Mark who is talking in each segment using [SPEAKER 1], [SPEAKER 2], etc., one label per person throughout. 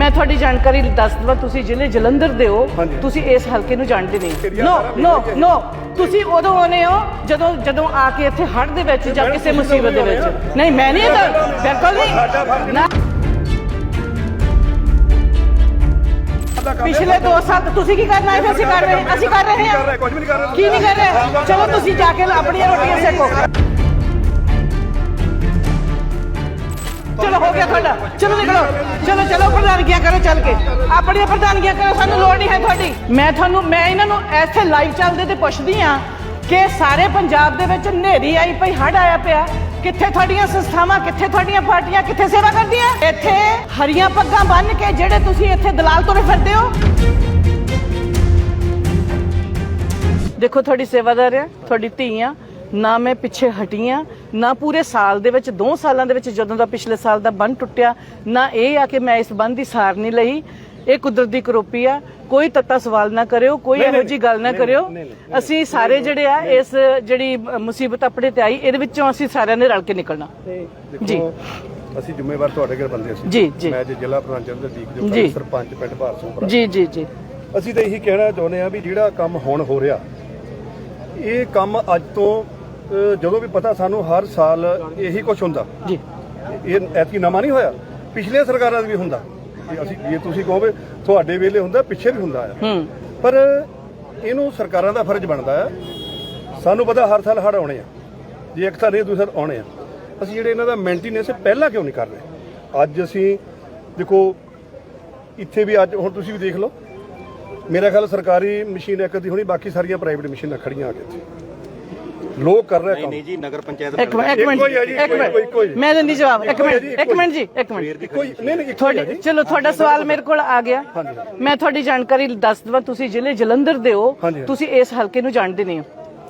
[SPEAKER 1] ਮੈਂ ਤੁਹਾਡੀ ਜਾਣਕਾਰੀ ਦੱਸ ਦਵਾਂ ਤੁਸੀਂ ਜ਼ਿਲ੍ਹੇ ਜਲੰਧਰ ਦੇ ਹੋ। ਤੁਸੀਂ ਇਸ ਹਲਕੇ ਨੂੰ ਜਾਣਦੇ ਨਹੀਂ। ਨੋ ਨੋ। ਨੋ ਤੁਸੀਂ ਉਦੋਂ ਆਉਨੇ ਹੋ ਜਦੋਂ ਜਦੋਂ ਆ ਕੇ ਇੱਥੇ ਹੜ੍ਹ ਦੇ ਵਿੱਚ ਜਾਂ ਕਿਸੇ ਮੁਸੀਬਤ ਦੇ ਵਿੱਚ। ਨਹੀਂ ਮੈਂ ਨਹੀਂ ਇਹਦਾ ਬਿਲਕੁਲ ਨਹੀਂ। ਪਿਛਲੇ 2 ਸਾਲ ਤੁਸੀਂ ਕੀ ਕਰਨਾ ਹੈ? ਫਿਰ ਅਸੀਂ ਕਰ ਰਹੇ ਹਾਂ। ਅਸੀਂ ਕਰ ਰਹੇ ਹਾਂ। ਕੀ ਨਹੀਂ ਕਰ ਰਹੇ? ਚਲੋ ਤੁਸੀਂ ਜਾ ਕੇ ਆਪਣੀਆਂ ਰੋਟੀਆਂ ਸੇਕੋ। ਤੁਹਾਡਾ ਚਲੋ ਨਿਕਲੋ। ਚਲੋ ਚਲੋ, ਪ੍ਰਧਾਨਗੀਆਂ ਕਰੋ ਚੱਲ ਕੇ। ਆਪਣੀਆਂ ਪ੍ਰਧਾਨਗੀਆਂ ਕਰੋ, ਸਾਨੂੰ ਲੋੜ ਨਹੀਂ ਹੈ ਤੁਹਾਡੀ। ਮੈਂ ਤੁਹਾਨੂੰ, ਮੈਂ ਇਹਨਾਂ ਨੂੰ ਇੱਥੇ ਲਾਈਵ ਚੱਲਦੇ ਤੇ ਪੁੱਛਦੀ ਆ ਕਿ ਸਾਰੇ ਪੰਜਾਬ ਦੇ ਵਿੱਚ ਹਨੇਰੀ ਆਈ ਪਈ ਹੜ ਆਇਆ ਪਿਆ। ਕਿੱਥੇ ਤੁਹਾਡੀਆਂ ਸੰਸਥਾਵਾਂ, ਕਿੱਥੇ ਤੁਹਾਡੀਆਂ ਪਾਰਟੀਆਂ, ਕਿੱਥੇ ਸੇਵਾ ਕਰਦੀਆਂ? ਇੱਥੇ ਹਰੀਆਂ ਪੱਗਾਂ ਬੰਨ੍ਹ ਕੇ ਜਿਹੜੇ ਤੁਸੀਂ ਇੱਥੇ ਦਲਾਲ ਤੁਰੇ ਫਿਰਦੇ ਹੋ। ਦੇਖੋ, ਤੁਹਾਡੀ ਸੇਵਾਦਾਰ ਆ, ਤੁਹਾਡੀ ਧੀ ਆ। ਨਾ ਮੈਂ ਪਿੱਛੇ ਹਟੀ ਆ ਨਾ ਪੂਰੇ ਸਾਲ ਦੇ ਵਿੱਚ 2 ਸਾਲਾਂ ਦੇ ਵਿੱਚ ਜਦੋਂ ਦਾ ਪਿਛਲੇ ਸਾਲ ਦਾ ਬੰਨ ਟੁੱਟਿਆ ਨਾ ਇਹ ਆ ਕਿ ਮੈਂ ਇਸ ਬੰਨ ਦੀ ਸਾਰ ਨਹੀਂ ਲਈ। ਇਹ ਕੁਦਰਤ ਦੀ ਕਰੋਪੀ ਆ ਕੋਈ ਤੱਤਾ ਸਵਾਲ ਨਾ ਕਰਿਓ ਕੋਈ ਇਹੋ ਜੀ ਗੱਲ ਨਾ ਕਰਿਓ। ਅਸੀਂ ਸਾਰੇ ਜਿਹੜੇ ਆ ਇਸ ਜਿਹੜੀ ਮੁਸੀਬਤ ਆਪਣੇ ਤੇ ਆਈ ਇਹਦੇ ਵਿੱਚੋਂ ਅਸੀਂ ਸਾਰਿਆਂ ਨੇ ਰਲ ਕੇ ਨਿਕਲਣਾ। ਜੀ।
[SPEAKER 2] ਅਸੀਂ ਜ਼ਿੰਮੇਵਾਰ ਤੁਹਾਡੇ ਘਰ ਬੰਦੇ ਅਸੀਂ
[SPEAKER 1] ਜੀ, ਜੀ।
[SPEAKER 2] ਮੈਂ ਜ਼ਿਲ੍ਹਾ ਪ੍ਰਧਾਨ ਚੰਦਰਦੀਪ
[SPEAKER 1] ਜੀ।
[SPEAKER 2] ਜੋ ਸਰਪੰਚ ਪਿੰਡ ਭਾਰਸੋਂ
[SPEAKER 1] ਜੀ ਜੀ ਜੀ।
[SPEAKER 2] ਅਸੀਂ ਤਾਂ ਇਹੀ ਕਹਿਣਾ ਚਾਹੁੰਦੇ ਆ ਵੀ ਜਿਹੜਾ ਕੰਮ ਹੁਣ ਹੋ ਰਿਹਾ ਇਹ ਕੰਮ ਅੱਜ ਤੋਂ ਜਦੋਂ ਵੀ ਪਤਾ ਸਾਨੂੰ ਹਰ ਸਾਲ ਇਹੀ ਕੁਝ ਹੁੰਦਾ।
[SPEAKER 1] ਜੀ।
[SPEAKER 2] ਇਹ ਐਤਕੀ ਨਵਾਂ ਨਹੀਂ ਹੋਇਆ। ਪਿਛਲੇ ਸਰਕਾਰਾਂ ਦਾ ਵੀ ਹੁੰਦਾ। ਜੇ ਅਸੀਂ ਜੇ ਤੁਸੀਂ ਕਹੋਗੇ ਤੁਹਾਡੇ ਵੇਲੇ ਹੁੰਦਾ ਪਿੱਛੇ ਵੀ ਹੁੰਦਾ ਆ। ਪਰ ਇਹਨੂੰ ਸਰਕਾਰਾਂ ਦਾ ਫਰਜ਼ ਬਣਦਾ ਆ। ਸਾਨੂੰ ਪਤਾ ਹਰ ਸਾਲ ਹੜ੍ਹ ਆਉਣੇ ਆ। ਜੇ ਇੱਕ ਤਾਂ ਨਹੀਂ ਦੂਸਰ ਆਉਣੇ ਆ। ਅਸੀਂ ਜਿਹੜੇ ਇਹਨਾਂ ਦਾ ਮੇਨਟੇਨੈਂਸ ਪਹਿਲਾਂ ਕਿਉਂ ਨਹੀਂ ਕਰ ਰਹੇ? ਅੱਜ ਅਸੀਂ ਦੇਖੋ ਇੱਥੇ ਵੀ ਅੱਜ ਹੁਣ ਤੁਸੀਂ ਵੀ ਦੇਖ ਲਓ। ਮੇਰਾ ਖਿਆਲ ਸਰਕਾਰੀ ਮਸ਼ੀਨ ਇੱਕ ਦੀ ਹੋਣੀ ਬਾਕੀ ਸਾਰੀਆਂ ਪ੍ਰਾਈਵੇਟ ਮਸ਼ੀਨਾਂ ਖੜੀਆਂ ਆ ਕੇ ਇੱਥੇ। ਲੋਕ ਕਰ ਰਹੇ ਕੰਮ।
[SPEAKER 3] ਨਹੀਂ ਜੀ ਨਗਰ ਪੰਚਾਇਤ
[SPEAKER 1] ਇੱਕ ਮਿੰਟ ਇੱਕ ਮਿੰਟ
[SPEAKER 2] ਇੱਕੋ।
[SPEAKER 1] ਮਿੰਟ। ਮੈਂ ਦਿੰਦੀ ਜਵਾਬ ਇੱਕ ਮਿੰਟ ਇੱਕ ਮਿੰਟ ਜੀ ਇੱਕ ਮਿੰਟ।
[SPEAKER 2] ਕੋਈ ਨਹੀਂ ਨਹੀਂ
[SPEAKER 1] ਤੁਹਾਡੀ। ਚਲੋ ਤੁਹਾਡਾ ਸਵਾਲ ਮੇਰੇ ਕੋਲ ਆ ਗਿਆ। ਮੈਂ ਤੁਹਾਡੀ ਜਾਣਕਾਰੀ ਦੱਸ ਦਵਾਂ ਤੁਸੀਂ ਜ਼ਿਲ੍ਹੇ ਜਲੰਧਰ ਦੇ ਹੋ। ਤੁਸੀਂ ਇਸ ਹਲਕੇ ਨੂੰ ਜਾਣਦੇ ਨਹੀਂ ਹੋ।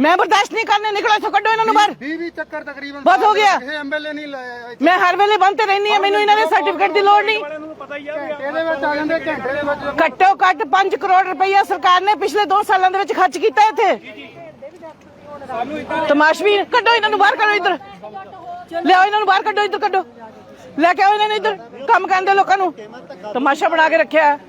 [SPEAKER 1] ਮੈਂ ਬਰਦਾਸ਼ਤ ਨਹੀਂ ਕਰਨੇ ਨਿਕਲੋ ਇੱਥੋਂ ਕੱਢੋ ਇਹਨਾਂ ਨੂੰ ਬਾਹਰ।
[SPEAKER 4] 20 20 ਚੱਕਰ ਤਕਰੀਬਨ
[SPEAKER 1] ਬਹੁਤ ਹੋ ਗਿਆ।
[SPEAKER 4] ਇਹ ਐਮਐਲਏ ਨਹੀਂ ਲਾਇਆ
[SPEAKER 1] ਮੈਂ ਹਰ ਵੇਲੇ ਬੰਦ ਤੇ ਰਹਿਣੀ ਆ ਮੈਨੂੰ ਇਹਨਾਂ ਦੇ ਸਰਟੀਫਿਕੇਟ ਦੀ ਲੋੜ ਨਹੀਂ।
[SPEAKER 4] ਇਹਦੇ ਵਿੱਚ ਆ ਜਾਂਦੇ ਘੰਟੇ ਦੇ ਵਿੱਚ।
[SPEAKER 1] ਘੱਟੋ ਘੱਟ 5 ਕਰੋੜ ਰੁਪਈਆ ਸਰਕਾਰ ਨੇ ਪਿਛਲੇ 2 ਸਾਲਾਂ ਦੇ ਵਿੱਚ ਖਰਚ ਕੀਤਾ ਇੱਥੇ। ਤਮਾਸ਼ਬੀ ਕੱਢੋ ਇਹਨਾਂ ਨੂੰ ਬਾਹਰ ਕੱਢੋ ਇੱਧਰ। ਲਿਆਓ ਇਹਨਾਂ ਨੂੰ ਬਾਹਰ ਕੱਢੋ ਇੱਧਰ ਕੱਢੋ। ਲੈ ਕੇ ਆਓ ਇਹਨਾਂ ਨੂੰ ਇੱਧਰ। ਕੰਮ ਕਰਦੇ ਲੋਕਾਂ ਨੂੰ। ਤਮਾਸ਼ਾ ਬਣਾ ਕੇ ਰੱਖਿਆ। ਹੈ।